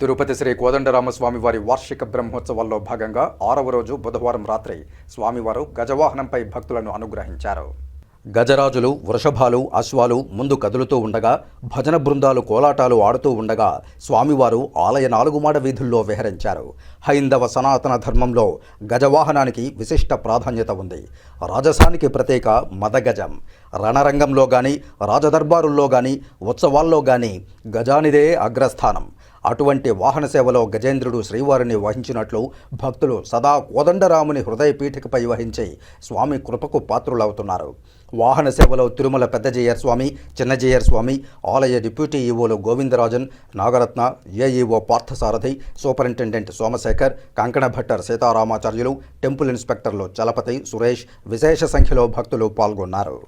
తిరుపతి శ్రీ కోదండరామస్వామి వారి వార్షిక బ్రహ్మోత్సవాల్లో భాగంగా ఆరవ రోజు బుధవారం రాత్రి స్వామివారు గజవాహనంపై భక్తులను అనుగ్రహించారు. గజరాజులు వృషభాలు అశ్వాలు ముందు కదులుతూ ఉండగా భజన బృందాలు కోలాటాలు ఆడుతూ ఉండగా స్వామివారు ఆలయ నాలుగుమాడ వీధుల్లో విహరించారు. హైందవ సనాతన ధర్మంలో గజవాహనానికి విశిష్ట ప్రాధాన్యత ఉంది. రాజసానికి ప్రత్యేక మదగజం. రణరంగంలో గాని రాజదర్బారుల్లో గాని ఉత్సవాల్లో గాని గజానిదే అగ్రస్థానం. అటువంటి వాహన సేవలో గజేంద్రుడు శ్రీవారిని వహించినట్లు భక్తులు సదా కోదండరాముని హృదయ పీఠికపై వహించి స్వామి కృపకు పాత్రులవుతున్నారు. వాహన సేవలో తిరుమల పెద్దజయ్యర్ స్వామి చిన్నజయ్యర్ స్వామి ఆలయ deputy ఈవోలు Govindarajan Nagaratna AEO Parthasarathy superintendent Somasekhar Kankana Bhattar Sitaramacharyulu temple ఇన్స్పెక్టర్లు Chalapathi Suresh విశేష సంఖ్యలో భక్తులు పాల్గొన్నారు.